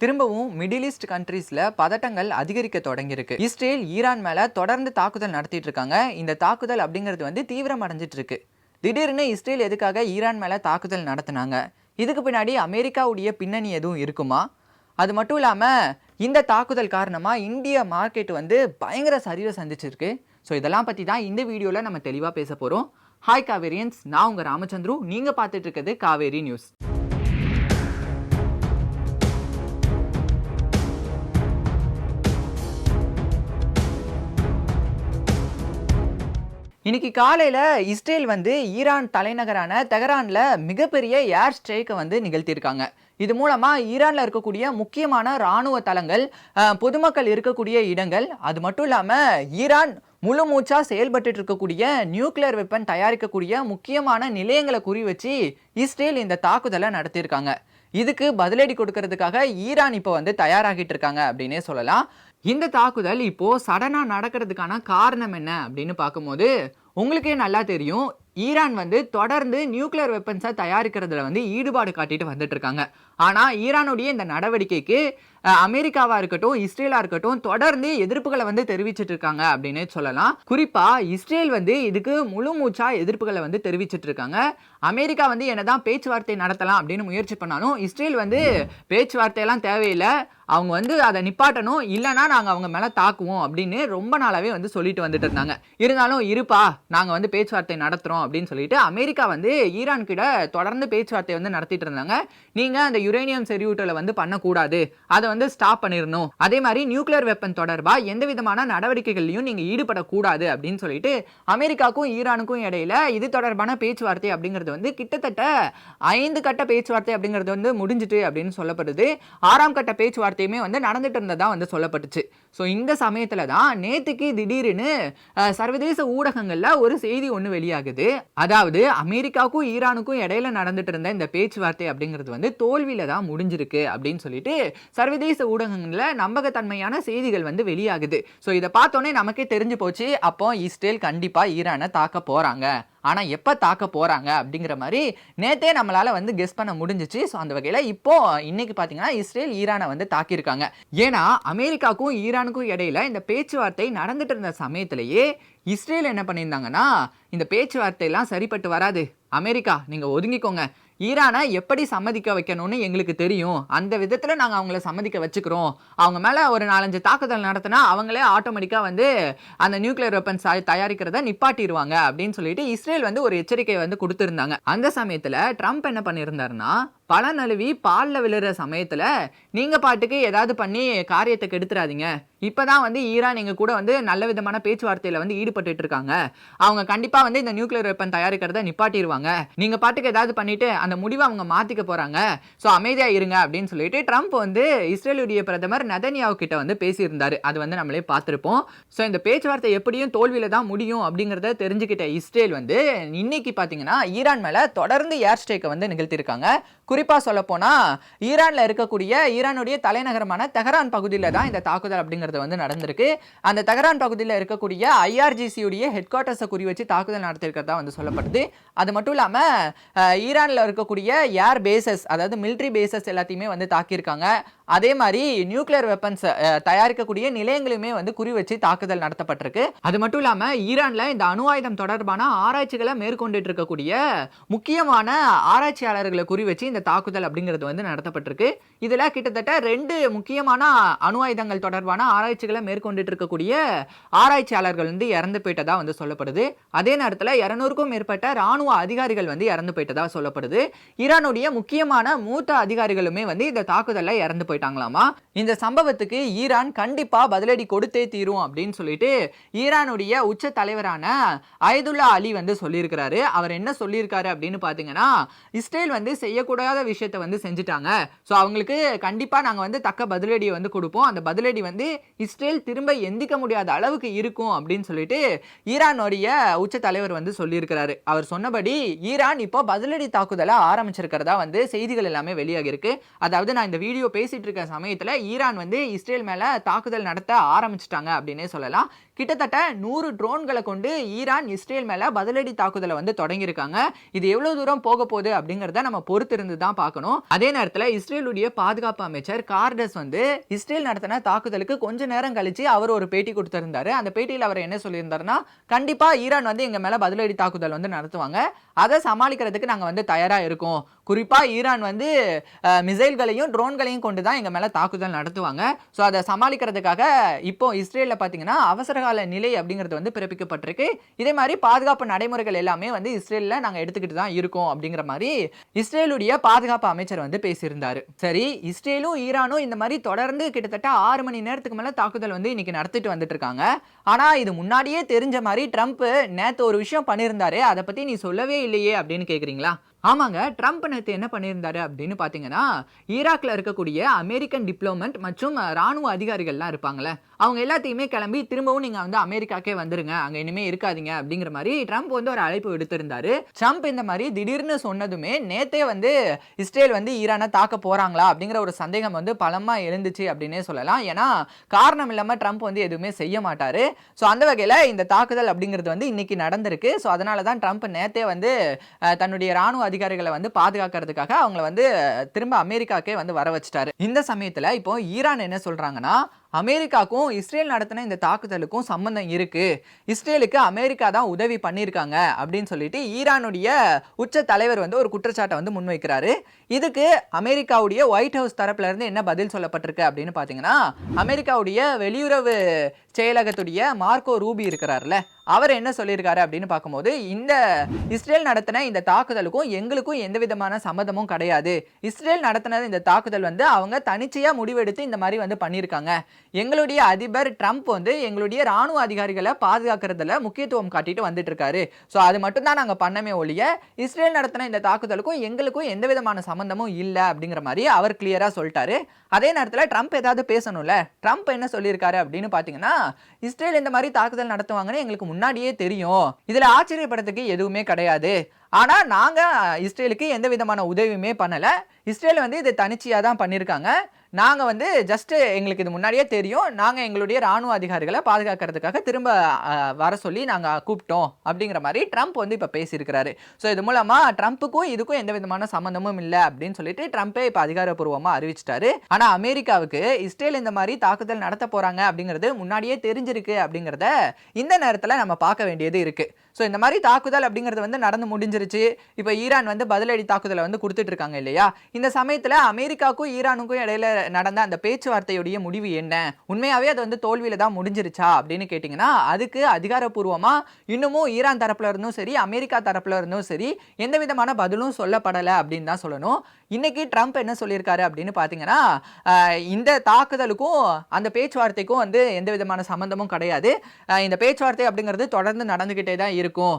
திரும்பவும் middle east கண்ட்ரீஸில் பதட்டங்கள் அதிகரிக்க தொடங்கியிருக்கு. இஸ்ரேல் ஈரான் மேலே தொடர்ந்து தாக்குதல் நடத்திட்டு இருக்காங்க. இந்த தாக்குதல் அப்படிங்கிறது வந்து தீவிரம் அடைஞ்சிட்டு இருக்கு திடீர்னு இஸ்ரேல் எதுக்காக ஈரான் மேலே தாக்குதல் நடத்தினாங்க? இதுக்கு பின்னாடி அமெரிக்காவுடைய பின்னணி எதுவும் இருக்குமா? அது மட்டும் இல்லாமல் இந்த தாக்குதல் காரணமாக இந்திய மார்க்கெட் வந்து பயங்கர சரிவை சந்திச்சிருக்கு. ஸோ இதெல்லாம் பற்றி தான் இந்த வீடியோவில் நம்ம தெளிவாக பேச போகிறோம் ஹாய் காவேரியன்ஸ். நான் உங்கள் ராமச்சந்திரு. நீங்கள் பார்த்துட்டு இருக்கிறது காவேரி நியூஸ். இன்னைக்கு காலையில் இஸ்ரேல் வந்து ஈரான் தலைநகரான தெஹரானில் மிகப்பெரிய ஏர் ஸ்ட்ரைக்கை வந்து நிகழ்த்தியிருக்காங்க. இது மூலமாக ஈரானில் இருக்கக்கூடிய முக்கியமான இராணுவ தளங்கள் பொதுமக்கள் இருக்கக்கூடிய இடங்கள் அது மட்டும் இல்லாமல் ஈரான் முழு மூச்சா செயல்பட்டு இருக்கக்கூடிய நியூக்ளியர் வெப்பன் தயாரிக்கக்கூடிய முக்கியமான நிலையங்களை குறி வச்சு இஸ்ரேல் இந்த தாக்குதலை நடத்தியிருக்காங்க. இதுக்கு பதிலடி கொடுக்கறதுக்காக ஈரான் இப்போ வந்து தயாராகிட்டு இருக்காங்க அப்படின்னே சொல்லலாம். இந்த தாக்குதல் இப்போ சடனா நடக்கிறதுக்கான காரணம் என்ன அப்படின்னு பார்க்கும்போது உங்களுக்கே நல்லா தெரியும் ஈரான் வந்து தொடர்ந்து நியூக்ளியர் வெப்பன்ஸை தயாரிக்கிறதுல வந்து ஈடுபாடு காட்டிட்டு வந்துட்டு இருக்காங்க. ஆனால் ஈரானுடைய இந்த நடவடிக்கைக்கு அமெரிக்காவாக இருக்கட்டும் இஸ்ரேலாக இருக்கட்டும் தொடர்ந்து எதிர்ப்புகளை வந்து தெரிவிச்சிட்டு இருக்காங்க அப்படின்னு சொல்லலாம். குறிப்பாக இஸ்ரேல் வந்து இதுக்கு முழு மூச்சாக எதிர்ப்புகளை வந்து தெரிவிச்சிட்டு இருக்காங்க. அமெரிக்கா வந்து என்னதான் பேச்சுவார்த்தை நடத்தலாம் அப்படின்னு முயற்சி பண்ணாலும் இஸ்ரேல் வந்து பேச்சுவார்த்தையெல்லாம் தேவையில்லை. அவங்க வந்து அதை நிப்பாட்டணும் இல்லைன்னா நாங்கள் அவங்க மேலே தாக்குவோம் அப்படின்னு ரொம்ப நாளாகவே வந்து சொல்லிட்டு வந்துட்டு இருந்தாங்க. இருந்தாலும் இருப்பா நாங்கள் வந்து பேச்சுவார்த்தை நடத்துகிறோம் அப்படின்னு சொல்லிட்டு அமெரிக்கா வந்து ஈரான் கிட்ட தொடர்ந்து பேச்சுவார்த்தை வந்து நடத்திட்டு இருந்தாங்க. நீங்கள் அந்த யுரேனியம் செறிவூட்டலை வந்து பண்ணக்கூடாது. அதை வந்து ஸ்டாப் பண்ணிடணும் அதே மாதிரி நியூக்ளியர் வெப்பன் தொடர்பாக எந்த விதமான நடவடிக்கைகள்லையும் நீங்கள் ஈடுபடக்கூடாது அப்படின்னு சொல்லிட்டு அமெரிக்காவுக்கும் ஈரானுக்கும் இடையில இது தொடர்பான பேச்சுவார்த்தை அப்படிங்கிறது வந்து கிட்டத்தட்ட ஐந்து கட்ட பேச்சுவார்த்தை அப்படிங்கிறது வந்து முடிஞ்சிட்டு அப்படின்னு சொல்லப்படுது. ஆறாம் கட்ட பேச்சுவார்த்தையுமே வந்து நடந்துட்டு இருந்ததா வந்து சொல்லப்பட்டுச்சு. ஸோ இந்த சமயத்தில் தான் நேற்றுக்கு திடீர்னு சர்வதேச ஊடகங்களில் ஒரு செய்தி ஒன்று வெளியாகுது. அதாவது அமெரிக்காவுக்கும் ஈரானுக்கும் இடையில நடந்துட்டு இருந்த இந்த பேச்சுவார்த்தை அப்படிங்கிறது வந்து தோல்வியில் தான் முடிஞ்சிருக்கு அப்படின்னு சொல்லிட்டு சர்வதேச ஊடகங்களில் நம்பகத்தன்மையான செய்திகள் வந்து வெளியாகுது. ஸோ இதை பார்த்தோன்னே நமக்கே தெரிஞ்சு போச்சு. அப்போ இஸ்ரேல் கண்டிப்பாக ஈரானை தாக்க போகிறாங்க ஆனால் எப்போ தாக்க போகிறாங்க அப்படிங்கிற மாதிரி நேத்தே நம்மளால் வந்து கெஸ் பண்ண முடிஞ்சிச்சு. ஸோ அந்த வகையில் இப்போ இன்னைக்கு பார்த்தீங்கன்னா இஸ்ரேல் ஈரானை வந்து தாக்கியிருக்காங்க. ஏன்னா அமெரிக்காவுக்கும் ஈரானுக்கும் இடையில இந்த பேச்சுவார்த்தை நடந்துட்டு இருந்த சமயத்திலேயே இஸ்ரேல் என்ன பண்ணியிருந்தாங்கன்னா இந்த பேச்சுவார்த்தையெல்லாம் சரிப்பட்டு வராது. அமெரிக்கா நீங்கள் ஒதுங்கிக்கோங்க. ஈரானை எப்படி சம்மதிக்க வைக்கணும்னு எங்களுக்கு தெரியும். அந்த விதத்தில் நாங்கள் அவங்கள சம்மதிக்க வச்சுக்கிறோம். அவங்க மேலே ஒரு நாலஞ்சு தாக்குதல் நடத்தினா அவங்களே ஆட்டோமேட்டிக்காக வந்து அந்த நியூக்ளியர் வெப்பன்ஸ் தயாரிக்கிறத நிப்பாட்டிடுவாங்க அப்படின்னு சொல்லிட்டு இஸ்ரேல் வந்து ஒரு எச்சரிக்கை வந்து கொடுத்துருந்தாங்க. அந்த சமயத்தில் ட்ரம்ப் என்ன பண்ணியிருந்தாருன்னா பல நழுவி பாலில் விழுற சமயத்தில் நீங்கள் பாட்டுக்கு ஏதாவது பண்ணி காரியத்தை கெடுத்துறாதீங்க. இப்போதான் வந்து ஈரான் எங்கள் கூட வந்து நல்ல விதமான பேச்சுவார்த்தையில் வந்து ஈடுபட்டுட்டு இருக்காங்க. அவங்க கண்டிப்பாக வந்து இந்த நியூக்ளியர் வெப்பன் தயாரிக்கிறத நிப்பாட்டிடுவாங்க நீங்கள் பாட்டுக்கு ஏதாவது பண்ணிட்டு அந்த முடிவை அவங்க மாற்றிக்க போகிறாங்க ஸோ அமைதியாக இருங்க அப்படின்னு சொல்லிட்டு ட்ரம்ப் வந்து இஸ்ரேலுடைய பிரதமர் நதனியாவு கிட்ட வந்து பேசியிருந்தார். அது வந்து நம்மளே பார்த்துருப்போம். ஸோ இந்த பேச்சுவார்த்தை எப்படியும் தோல்வியில் தான் முடியும் அப்படிங்கிறத தெரிஞ்சுக்கிட்ட இஸ்ரேல் வந்து இன்னைக்கு பார்த்தீங்கன்னா ஈரான் மேலே தொடர்ந்து ஏர் ஸ்ட்ரைக்கை வந்து நிகழ்த்தியிருக்காங்க. குறிப்பாக சொல்லப்போனால் ஈரானில் இருக்கக்கூடிய ஈரானுடைய தலைநகரமான தெஹரான் பகுதியில் தான் இந்த தாக்குதல் அப்படிங்கிறது வந்து நடந்திருக்கு. அந்த தெஹரான் பகுதியில் இருக்கக்கூடிய ஐஆர்ஜிசியுடைய ஹெட் குவார்ட்டர்ஸை குறி வச்சு தாக்குதல் நடத்திருக்கிறதா வந்து சொல்லப்படுது. அது மட்டும் இல்லாமல் ஈரானில் இருக்கக்கூடிய ஏர் பேசஸ் அதாவது மிலிட்ரி பேசஸ் எல்லாத்தையுமே வந்து தாக்கியிருக்காங்க. அதே மாதிரி நியூக்ளியர் வெப்பன்ஸ் தயாரிக்கக்கூடிய நிலையங்களுமே வந்து குறி வச்சு தாக்குதல் நடத்தப்பட்டிருக்கு. அது மட்டும் இல்லாமல் ஈரானில் இந்த அணு ஆயுதம் தொடர்பான ஆராய்ச்சிகளை மேற்கொண்டுட்டு இருக்கக்கூடிய முக்கியமான ஆராய்ச்சியாளர்களை குறி வச்சு இந்த தாக்குதல் அப்படிங்கிறது வந்து நடத்தப்பட்டிருக்கு. இதில் கிட்டத்தட்ட ரெண்டு முக்கியமான அணு ஆயுதங்கள் தொடர்பான ஆராய்ச்சிகளை மேற்கொண்டுட்டு இருக்கக்கூடிய ஆராய்ச்சியாளர்கள் வந்து இறந்து போயிட்டதா வந்து சொல்லப்படுது. அதே நேரத்தில் இரநூறுக்கும் மேற்பட்ட ராணுவ அதிகாரிகள் வந்து இறந்து போயிட்டதா சொல்லப்படுது. ஈரானுடைய முக்கியமான மூத்த அதிகாரிகளுமே வந்து இந்த தாக்குதலில் இறந்து போயிட்டாங்களாமா? இந்த சம்பவத்துக்கு ஈரான் கண்டிப்பா பதிலடி கொடுத்தே தீரும் அப்படின்னு சொல்லிட்டு ஈரானுடைய உச்ச தலைவரான அயதுல்லா அலி வந்து சொல்லியிருக்கிறாரு. அவர் என்ன சொல்லியிருக்காரு அப்படின்னு பார்த்தீங்கன்னா இஸ்ரேல் வந்து செய்யக்கூடாத விஷயத்தை வந்து செஞ்சுட்டாங்க. ஸோ அவங்களுக்கு கண்டிப்பா நாங்கள் வந்து தக்க பதிலடியை வந்து கொடுப்போம். அந்த பதிலடி வந்து இஸ்ரேல் திரும்ப எந்திக்க முடியாத அளவுக்கு இருக்கும் அப்படின்னு சொல்லிட்டு ஈரானுடைய உச்ச தலைவர் வந்து சொல்லியிருக்கிறாரு. அவர் சொன்னபடி ஈரான் இப்போ பதிலடி தாக்குதலை ஆரம்பிச்சிருக்கிறதா வந்து செய்திகள் எல்லாமே வெளியாகிருக்கு அதாவது நான் இந்த வீடியோ பேசிட்டு நடந்துட்டு இருக்க சமயத்தில் ஈரான் வந்து இஸ்ரேல் மேலே தாக்குதல் நடத்த ஆரம்பிச்சிட்டாங்க அப்படின்னே சொல்லலாம். கிட்டத்தட்ட நூறு ட்ரோன்களை கொண்டு ஈரான் இஸ்ரேல் மேலே பதிலடி தாக்குதலை வந்து தொடங்கியிருக்காங்க. இது எவ்வளோ தூரம் போக போகுது அப்படிங்கிறத நம்ம பொறுத்திருந்து தான் பார்க்கணும். அதே நேரத்தில் இஸ்ரேலுடைய பாதுகாப்பு அமைச்சர் கார்டஸ் வந்து இஸ்ரேல் நடத்தின தாக்குதலுக்கு கொஞ்ச நேரம் கழித்து அவர் ஒரு பேட்டி கொடுத்திருந்தாரு. அந்த பேட்டியில் அவர் என்ன சொல்லியிருந்தாருன்னா கண்டிப்பாக ஈரான் வந்து எங்கள் மேலே பதிலடி தாக்குதல் வந்து நடத்துவாங்க. அதை சமாளிக்கிறதுக்கு நாங்கள் வந்து தயாராக இருக்கோம். குறிப்பாக ஈரான் வந்து மிசைல்களையும் ட்ரோன்களையும் கொண்டு தான் எங்கள் மேலே தாக்குதல் நடத்துவாங்க. ஸோ அதை சமாளிக்கிறதுக்காக இப்போ இஸ்ரேலில் பார்த்தீங்கன்னா அவசரகால நிலை அப்படிங்கிறது வந்து பிறப்பிக்கப்பட்டிருக்கு. இதே மாதிரி பாதுகாப்பு நடைமுறைகள் எல்லாமே வந்து இஸ்ரேலில் நாங்கள் எடுத்துக்கிட்டு தான் இருக்கோம் அப்படிங்கிற மாதிரி இஸ்ரேலுடைய பாதுகாப்பு அமைச்சர் வந்து பேசியிருந்தார். சரி இஸ்ரேலும் ஈரானும் இந்த மாதிரி தொடர்ந்து கிட்டத்தட்ட ஆறு மணி நேரத்துக்கு மேலே தாக்குதல் வந்து இன்னைக்கு நடத்திட்டு வந்துட்டு இருக்காங்க. ஆனால் இது முன்னாடியே தெரிஞ்ச மாதிரி ட்ரம்ப் நேற்று ஒரு விஷயம் பண்ணியிருந்தாரு. அதை பற்றி நீ சொல்லவே இல்லையே அப்படின்னு கேட்குறீங்களா ஆமாங்க ட்ரம்ப் நேற்று என்ன பண்ணியிருந்தாரு அப்படின்னு பார்த்தீங்கன்னா ஈராக்ல இருக்கக்கூடிய அமெரிக்கன் டிப்ளோமெண்ட் மற்றும் ராணுவ அதிகாரிகள்லாம் இருப்பாங்கல்ல அவங்க எல்லாத்தையுமே கிளம்பி திரும்பவும் நீங்கள் வந்து அமெரிக்காக்கே வந்துருங்க அங்கே இனிமே இருக்காதீங்க அப்படிங்கிற மாதிரி ட்ரம்ப் வந்து ஒரு அழைப்பு விடுத்திருந்தாரு. ட்ரம்ப் இந்த மாதிரி திடீர்னு சொன்னதுமே நேத்தே வந்து இஸ்ரேல் வந்து ஈரானை தாக்க போறாங்களா அப்படிங்கிற ஒரு சந்தேகம் வந்து பலமா எழுந்துச்சு அப்படின்னே சொல்லலாம். ஏன்னா காரணம் இல்லாமல் ட்ரம்ப் வந்து எதுவுமே செய்ய மாட்டாரு. ஸோ அந்த வகையில் இந்த தாக்குதல் அப்படிங்கிறது வந்து இன்னைக்கு நடந்திருக்கு. ஸோ அதனால தான் ட்ரம்ப் நேத்தே வந்து தன்னுடைய ராணுவ அதிகாரிகளை வந்து பாதுகாக்கிறதுக்காக அவங்கள வந்து திரும்ப அமெரிக்காக்கே வந்து வர வச்சிட்டாரு இந்த சமயத்தில் இப்போ ஈரான் என்ன சொல்றாங்கன்னா அமெரிக்காக்கும் இஸ்ரேல் நடத்தின இந்த தாக்குதலுக்கும் சம்பந்தம் இருக்குது இஸ்ரேலுக்கு அமெரிக்கா தான் உதவி பண்ணியிருக்காங்க அப்படின்னு சொல்லிட்டு ஈரானுடைய உச்ச தலைவர் வந்து ஒரு குற்றச்சாட்டை வந்து முன்வைக்கிறாரு. இதுக்கு அமெரிக்காவுடைய ஒயிட் ஹவுஸ் தரப்புல இருந்து என்ன பதில் சொல்லப்பட்டிருக்கு அப்படின்னு பார்த்தீங்கன்னா அமெரிக்காவுடைய வெளியுறவு செயலகத்துடைய மார்க்கோ ரூபி இருக்கிறார்ல அவர் என்ன சொல்லியிருக்காரு அப்படின்னு பார்க்கும்போது இந்த இஸ்ரேல் நடத்தின இந்த தாக்குதலுக்கும் எங்களுக்கும் எந்த விதமான சம்மதமும் கிடையாது. இஸ்ரேல் நடத்தின இந்த தாக்குதல் வந்து அவங்க தனிச்சையாக முடிவெடுத்து இந்த மாதிரி வந்து பண்ணியிருக்காங்க. எங்களுடைய அதிபர் ட்ரம்ப் வந்து எங்களுடைய ராணுவ அதிகாரிகளை பாதுகாக்கிறதுல முக்கியத்துவம் காட்டிட்டு வந்துட்டு இருக்காரு ஸோ அது மட்டும் தான் நாங்கள் பண்ணமே ஒழிய இஸ்ரேல் நடத்தின இந்த தாக்குதலுக்கும் எங்களுக்கும் எந்த விதமான சம்மந்தமும் இல்லை அப்படிங்கிற மாதிரி அவர் கிளியராக சொல்லிட்டாரு. அதே நேரத்தில் ட்ரம்ப் ஏதாவது பேசணும்ல? ட்ரம்ப் என்ன சொல்லியிருக்காரு அப்படின்னு பார்த்தீங்கன்னா இஸ்ரேல் இந்த மாதிரி தாக்குதல் நடத்துவாங்கன்னு எங்களுக்கு முன்னாடியே தெரியும். இதில் ஆச்சரியப்படுறதுக்கு எதுவுமே கிடையாது. ஆனால் நாங்கள் இஸ்ரேலுக்கு எந்த விதமான உதவியுமே பண்ணலை. இஸ்ரேல் வந்து இதை தனிச்சையாக தான் பண்ணியிருக்காங்க. நாங்கள் வந்து ஜஸ்ட்டு எங்களுக்கு இது முன்னாடியே தெரியும். நாங்கள் எங்களுடைய ராணுவ அதிகாரிகளை பாதுகாக்கிறதுக்காக திரும்ப வர சொல்லி நாங்கள் கூப்பிட்டோம் அப்படிங்கிற மாதிரி ட்ரம்ப் வந்து இப்போ பேசியிருக்கிறாரு. ஸோ இது மூலமாக ட்ரம்ப்புக்கும் இதுக்கும் எந்த விதமான சம்மந்தமும் இல்லை அப்படின்னு சொல்லிட்டு ட்ரம்ப்பே இப்போ அதிகாரப்பூர்வமாக அறிவிச்சிட்டாரு. ஆனால் அமெரிக்காவுக்கு இஸ்ரேல் இந்த மாதிரி தாக்குதல் நடத்த போகிறாங்க அப்படிங்கிறது முன்னாடியே தெரிஞ்சிருக்கு அப்படிங்கிறத இந்த நேரத்தில் நம்ம பார்க்க வேண்டியது இருக்குது ஸோ இந்த மாதிரி தாக்குதல் அப்படிங்கிறது வந்து நடந்து முடிஞ்சிருச்சு. இப்போ ஈரான் வந்து பதிலடி தாக்குதலை வந்து கொடுத்துட்டு இருக்காங்க இல்லையா? இந்த சமயத்தில் அமெரிக்காவுக்கும் ஈரானுக்கும் இடையில நடந்த அந்த பேச்சுவார்த்தையுடைய முடிவு என்ன? உண்மையாகவே அது வந்து தோல்வியில் தான் முடிஞ்சிருச்சா அப்படின்னு கேட்டிங்கன்னா அதுக்கு அதிகாரப்பூர்வமாக இன்னமும் ஈரான் தரப்புல இருந்தும் சரி அமெரிக்கா தரப்புல இருந்தும் சரி எந்த விதமான பதிலும் சொல்லப்படலை அப்படின்னு தான் சொல்லணும். இன்னைக்கு ட்ரம்ப் என்ன சொல்லியிருக்காரு அப்படின்னு பார்த்தீங்கன்னா இந்த தாக்குதலுக்கும் அந்த பேச்சுவார்த்தைக்கும் வந்து எந்த விதமான சம்மந்தமும் கிடையாது. இந்த பேச்சுவார்த்தை அப்படிங்கிறது தொடர்ந்து நடந்துக்கிட்டே தான் இருக்கும்.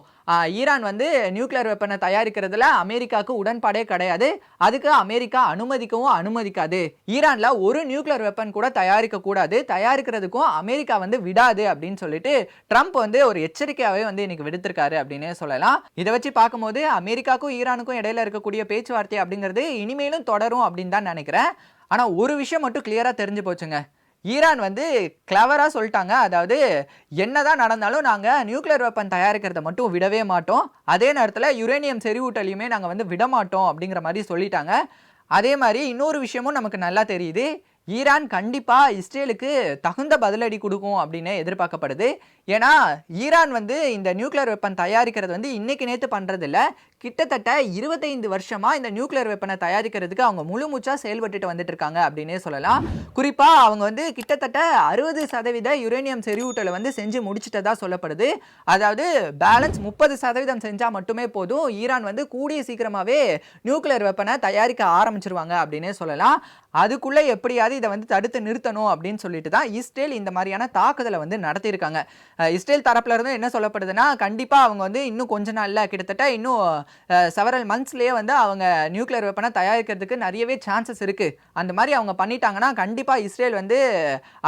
ஈரான் வந்து நியூக்ளியர் வெப்பனை தயாரிக்கிறதுல அமெரிக்காவுக்கு உடன்பாடே கிடையாது. அதுக்கு அமெரிக்கா அனுமதிக்கவும் அனுமதிக்காது. ஈரானில் ஒரு நியூக்ளியர் வெப்பன் கூட தயாரிக்கக்கூடாது தயாரிக்கிறதுக்கும் அமெரிக்கா வந்து விடாது அப்படின்னு சொல்லிட்டு ட்ரம்ப் வந்து ஒரு எச்சரிக்கையாகவே வந்து இன்னைக்கு விடுத்திருக்காரு அப்படின்னே சொல்லலாம். இதை வச்சு பார்க்கும்போது அமெரிக்காவுக்கும் ஈரானுக்கும் இடையில இருக்கக்கூடிய பேச்சுவார்த்தை அப்படிங்கிறது இனிமேலும் தொடரும் அப்படின்னு தான் நினைக்கிறேன். ஆனால் ஒரு விஷயம் மட்டும் கிளியராக தெரிஞ்சு போச்சுங்க. ஈரான் வந்து கிளவராக சொல்லிட்டாங்க. அதாவது என்ன தான் நடந்தாலும் நாங்கள் நியூக்ளியர் வெப்பன் தயாரிக்கிறத மட்டும் விடவே மாட்டோம். அதே நேரத்தில் யுரேனியம் செறிவூட்டலையுமே நாங்கள் வந்து விட மாட்டோம் அப்படிங்கிற மாதிரி சொல்லிட்டாங்க. அதே மாதிரி இன்னொரு விஷயமும் நமக்கு நல்லா தெரியுது. ஈரான் கண்டிப்பாக இஸ்ரேலுக்கு தகுந்த பதிலடி கொடுக்கும் அப்படின்னு எதிர்பார்க்கப்படுது. ஏன்னா ஈரான் வந்து இந்த நியூக்ளியர் வெப்பன் தயாரிக்கிறது வந்து இன்றைக்கி நேற்று பண்ணுறதில்ல கிட்டத்தட்ட இருபத்தைந்து வருஷமா இந்த நியூக்ளியர் வெப்பனை தயாரிக்கிறதுக்கு அவங்க முழு மூச்சா செயல்பட்டுட்டு வந்துட்டு இருக்காங்க அப்படின்னே சொல்லலாம். குறிப்பா அவங்க வந்து கிட்டத்தட்ட அறுபது சதவீத யுரேனியம் செறிவூட்டலை வந்து செஞ்சு முடிச்சிட்டதா சொல்லப்படுது. அதாவது பேலன்ஸ் முப்பது சதவீதம் செஞ்சா மட்டுமே போதும். ஈரான் வந்து கூடிய சீக்கிரமாவே நியூக்ளியர் வெப்பனை தயாரிக்க ஆரம்பிச்சிருவாங்க அப்படின்னே சொல்லலாம். அதுக்குள்ளே எப்படியாவது இதை வந்து தடுத்து நிறுத்தணும் அப்படின்னு சொல்லிட்டு தான் இஸ்ரேல் இந்த மாதிரியான தாக்குதலை வந்து நடத்தியிருக்காங்க. இஸ்ரேல் தரப்புல இருந்து என்ன சொல்லப்படுதுன்னா கண்டிப்பாக அவங்க வந்து இன்னும் கொஞ்ச நாளில் கிட்டத்தட்ட இன்னும் செவரல் மந்த்ஸ்லயே வந்து அவங்க நியூக்ளியர் வெப்பனை தயாரிக்கிறதுக்கு நிறையவே சான்சஸ் இருக்கு. அந்த மாதிரி அவங்க பண்ணிட்டாங்கன்னா கண்டிப்பாக இஸ்ரேல் வந்து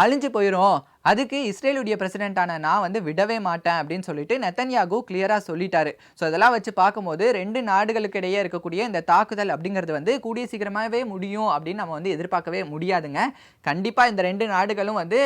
அழிஞ்சு போயிடும் அதுக்கு இஸ்ரேலுடைய பிரசிடென்ட்டான நான் வந்து விடவே மாட்டேன் அப்படின்னு சொல்லிட்டு நெத்தன்யாகு கிளியராக சொல்லிட்டாரு. ஸோ அதெல்லாம் வச்சு பார்க்கும்போது ரெண்டு நாடுகளுக்கு இடையே இருக்கக்கூடிய இந்த தாக்குதல் அப்படிங்கிறது வந்து கூடிய சீக்கிரமாகவே முடியும் அப்படின்னு நம்ம வந்து எதிர்பார்க்கவே முடியாதுங்க. கண்டிப்பாக இந்த ரெண்டு நாடுகளும் வந்து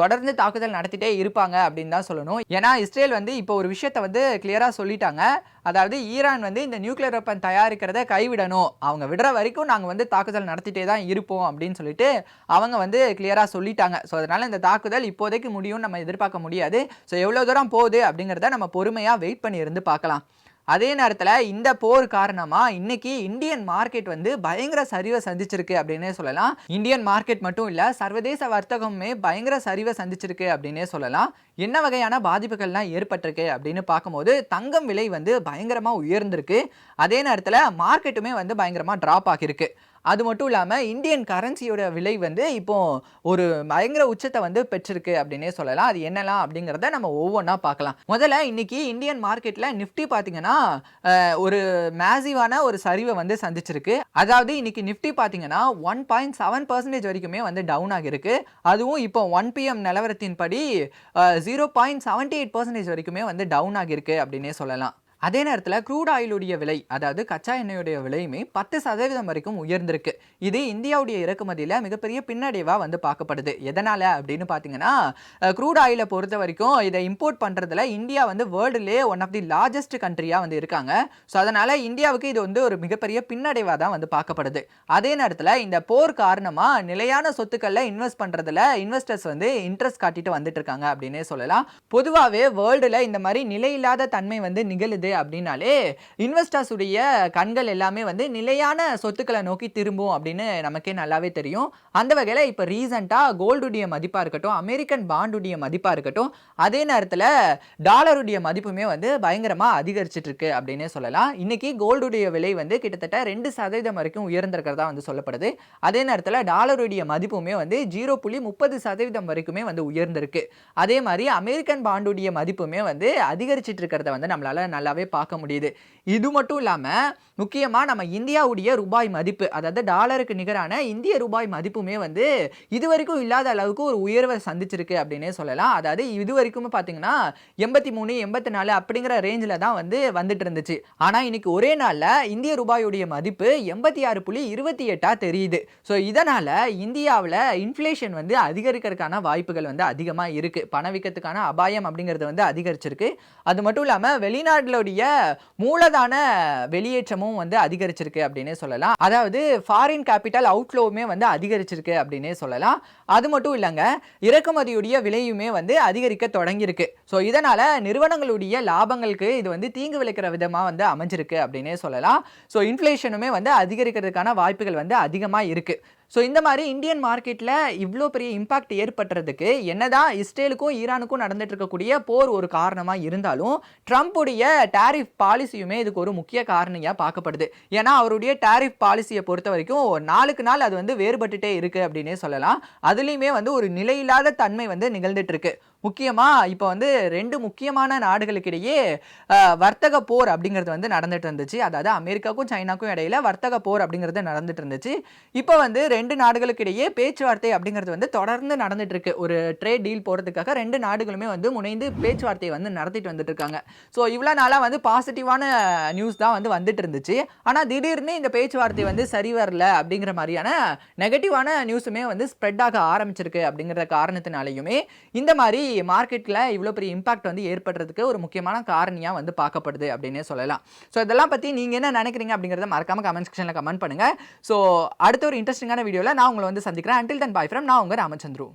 தொடர்ந்து தாக்குதல் நடத்திட்டே இருப்பாங்க அப்படின்னு தான் சொல்லணும். ஏன்னா இஸ்ரேல் வந்து இப்போ ஒரு விஷயத்தை வந்து கிளியராக சொல்லிட்டாங்க. அதாவது ஈரான் வந்து இந்த நியூக்ளியர் வெப்பன் தயாரிக்கிறத கைவிடணும். அவங்க விடுற வரைக்கும் நாங்கள் வந்து தாக்குதல் நடத்திட்டே தான் இருப்போம் அப்படின்னு சொல்லிட்டு அவங்க வந்து கிளியராக சொல்லிட்டாங்க. ஸோ அதனால் இந்த தாக்குதல் இப்போதைக்கு முடியும்னு நம்ம எதிர்பார்க்க முடியாது. ஸோ எவ்வளோ தூரம் போகுது அப்படிங்கிறத நம்ம பொறுமையாக வெயிட் பண்ணி இருந்து பார்க்கலாம். அதே நேரத்தில் இந்த போர் காரணமாக இன்னைக்கு இந்தியன் மார்க்கெட் வந்து பயங்கர சரிவை சந்திச்சிருக்கு அப்படின்னே சொல்லலாம். இந்தியன் மார்க்கெட் மட்டும் இல்லை சர்வதேச வர்த்தகமுமே பயங்கர சரிவை சந்திச்சிருக்கு அப்படின்னே சொல்லலாம். என்ன வகையான பாதிப்புகள்லாம் ஏற்பட்டிருக்கு அப்படின்னு பார்க்கும்போது தங்கம் விலை வந்து பயங்கரமாக உயர்ந்திருக்கு. அதே நேரத்தில் மார்க்கெட்டுமே வந்து பயங்கரமாக ட்ராப் ஆகியிருக்கு. அது மட்டும் இல்லாமல் இந்தியன் கரன்சியோட விலை வந்து இப்போ ஒரு பயங்கர உச்சத்தை வந்து பெற்றிருக்கு அப்படின்னே சொல்லலாம். அது என்னலாம் அப்படிங்கிறத நம்ம ஒவ்வொன்றா பார்க்கலாம். முதல்ல இன்றைக்கி இந்தியன் மார்க்கெட்டில் நிஃப்டி பார்த்தீங்கன்னா ஒரு மேசிவான ஒரு சரிவை வந்து சந்திச்சிருக்கு. அதாவது இன்னைக்கு நிஃப்டி பார்த்தீங்கன்னா ஒன் பாயிண்ட் செவன் பர்சன்டேஜ் வரைக்குமே வந்து டவுன் ஆகியிருக்கு. அதுவும் இப்போ ஒன் பிஎம் நிலவரத்தின் படி zero point seventy eight percentage வரைக்குமே வந்து டவுன் ஆகியிருக்கு அப்படின்னே சொல்லலாம். அதே நேரத்தில் க்ரூட் ஆயிலுடைய விலை அதாவது கச்சா எண்ணெயுடைய விலையுமே பத்து சதவீதம் வரைக்கும் உயர்ந்திருக்கு. இது இந்தியாவுடைய இறக்குமதியில் மிகப்பெரிய பின்னடைவாக வந்து பார்க்கப்படுது. எதனால் அப்படின்னு பார்த்தீங்கன்னா க்ரூட் ஆயிலை பொறுத்த வரைக்கும் இதை இம்போர்ட் பண்ணுறதுல இந்தியா வந்து வேர்ல்டுலேயே ஒன் ஆஃப் தி லார்ஜஸ்ட் கண்ட்ரியாக வந்து இருக்காங்க. ஸோ அதனால் இந்தியாவுக்கு இது வந்து ஒரு மிகப்பெரிய பின்னடைவாக தான் வந்து பார்க்கப்படுது. அதே நேரத்தில் இந்த போர் காரணமாக நிலையான சொத்துக்களில் இன்வெஸ்ட் பண்ணுறதுல இன்வெஸ்டர்ஸ் வந்து இன்ட்ரெஸ்ட் காட்டிட்டு வந்துட்டு இருக்காங்க அப்படின்னே சொல்லலாம். பொதுவாகவே வேர்ல்டில் இந்த மாதிரி நிலையில்லாத தன்மை வந்து நிகழுது அப்படின்னாலே இன்வெஸ்டர்ஸுடைய கண்கள் எல்லாமே வந்து நிலையான சொத்துக்களை நோக்கி திரும்பும் அப்படின்னு நமக்கே நல்லாவே தெரியும். அந்த வகையில் இப்போ ரீசெண்டாக கோல்டுடைய மதிப்பாக இருக்கட்டும் அமெரிக்கன் பாண்டுடைய மதிப்பாக இருக்கட்டும் அதே நேரத்தில் டாலருடைய மதிப்புமே வந்து பயங்கரமாக அதிகரிச்சிட்டு இருக்கு அப்படின்னே சொல்லலாம். இன்னைக்கு கோல்டுடைய விலை வந்து கிட்டத்தட்ட ரெண்டு சதவீதம் வரைக்கும் உயர்ந்திருக்கிறதா வந்து சொல்லப்படுது. அதே நேரத்தில் டாலருடைய மதிப்புமே வந்து ஜீரோ புள்ளி முப்பது சதவீதம் வரைக்குமே வந்து உயர்ந்திருக்கு. அதே மாதிரி அமெரிக்கன் பாண்டுடைய மதிப்புமே வந்து அதிகரிச்சிட்டு இருக்கிறத வந்து நம்மளால நல்லாவே பார்க்க முடியுது. இது மட்டும் இல்லாமல் முக்கியமாக நம்ம இந்தியாவுடைய ரூபாய் மதிப்பு அதாவது டாலருக்கு நிகரான இந்திய ரூபாய் மதிப்புமே வந்து இது வரைக்கும் இல்லாத அளவுக்கு ஒரு உயர்வை சந்திச்சிருக்கு அப்படின்னே சொல்லலாம். அதாவது இது வரைக்கும் பார்த்தீங்கன்னா எண்பத்தி மூணு எண்பத்தி நாலு அப்படிங்கிற ரேஞ்சில் தான் வந்து வந்துட்டு இருந்துச்சு. ஆனால் இன்னைக்கு ஒரே நாளில் இந்திய ரூபாயுடைய மதிப்பு எண்பத்தி ஆறு புள்ளி இருபத்தி எட்டாக தெரியுது. ஸோ இதனால் இந்தியாவில் இன்ஃப்ளேஷன் வந்து அதிகரிக்கிறதுக்கான வாய்ப்புகள் வந்து அதிகமாக இருக்குது பணவீக்கத்துக்கான அபாயம் அப்படிங்கிறது வந்து அதிகரிச்சிருக்கு. அது மட்டும் இல்லாமல் வெளிநாட்டில் வெளிநாடுகளுடைய மூலதான வெளியேற்றமும் வந்து அதிகரிச்சிருக்கு அப்படின்னே சொல்லலாம். அதாவது ஃபாரின் கேபிட்டல் அவுட்ஃப்ளோவுமே வந்து அதிகரிச்சிருக்கு அப்படின்னே சொல்லலாம். அது மட்டும் இல்லைங்க இறக்குமதியுடைய விலையுமே வந்து அதிகரிக்க தொடங்கியிருக்கு. ஸோ இதனால் நிறுவனங்களுடைய லாபங்களுக்கு இது வந்து தீங்கு விளைக்கிற விதமாக வந்து அமைஞ்சிருக்கு அப்படின்னே சொல்லலாம். ஸோ இன்ஃப்ளேஷனுமே வந்து அதிகரிக்கிறதுக்கான வாய்ப்புகள் வந்து அதிகமாக இருக்குது ஸோ இந்த மாதிரி இந்தியன் மார்க்கெட்டில் இவ்வளோ பெரிய இம்பாக்ட் ஏற்படுறதுக்கு என்னதான் இஸ்ரேலுக்கும் ஈரானுக்கும் நடந்துட்டு இருக்கக்கூடிய போர் ஒரு காரணமாக இருந்தாலும் ட்ரம்ப்புடைய டேரிஃப் பாலிசியுமே இதுக்கு ஒரு முக்கிய காரணியாக பார்க்கப்படுது. ஏன்னா அவருடைய டேரிஃப் பாலிசியை பொறுத்த வரைக்கும் நாளுக்கு நாள் அது வந்து வேறுபட்டுட்டே இருக்குது அப்படின்னே சொல்லலாம். அதுலேயுமே வந்து ஒரு நிலையில்லாத தன்மை வந்து நிகழ்ந்துட்டு இருக்கு முக்கியமாக இப்போ வந்து ரெண்டு முக்கியமான நாடுகளுக்கிடையே வர்த்தக போர் அப்படிங்கிறது வந்து நடந்துட்டு இருந்துச்சு. அதாவது அமெரிக்காவுக்கும் சைனாக்கும் இடையில வர்த்தக போர் அப்படிங்கிறது நடந்துட்டு இருந்துச்சு. இப்போ வந்து ரெண்டு நாடுகளுக்கு இடையே பேச்சுவார்த்தை அப்படிங்கிறது வந்து தொடர்ந்து நடந்துட்டு இருக்கு. ஒரு ட்ரேட் டீல் போகிறதுக்காக ரெண்டு நாடுகளுமே வந்து முனைந்து பேச்சுவார்த்தையை வந்து நடத்திட்டு வந்துட்டு இருக்காங்க. ஸோ இவ்வளோ நாளாக வந்து பாசிட்டிவான நியூஸ் தான் வந்து வந்துட்டு இருந்துச்சு. ஆனால் திடீர்னு இந்த பேச்சுவார்த்தை வந்து சரி வரல அப்படிங்கிற மாதிரியான நெகட்டிவான நியூஸுமே வந்து ஸ்ப்ரெட் ஆக ஆரம்பிச்சிருக்கு அப்படிங்கிற காரணத்தினாலையுமே இந்த மாதிரி மார்க்கெட்டில் இவ்வளோ பெரிய இம்பாக்ட் வந்து ஏற்படுறதுக்கு ஒரு முக்கியமான காரணியாக வந்து பார்க்கப்படுது அப்படின்னே சொல்லலாம். ஸோ இதெல்லாம் பற்றி நீங்கள் என்ன நினைக்கிறீங்க அப்படிங்கிறத மறக்காம கமெண்ட் செக்ஷனில் கமெண்ட் பண்ணுங்கள் ஸோ அடுத்த ஒரு இன்ட்ரெஸ்டிங்கான வீடியோவில் நான் உங்களை வந்து சந்திக்கிறேன். அண்டில் தன் பாய் ஃப்ரம் நான் உங்கள் ராமச்சந்திரு.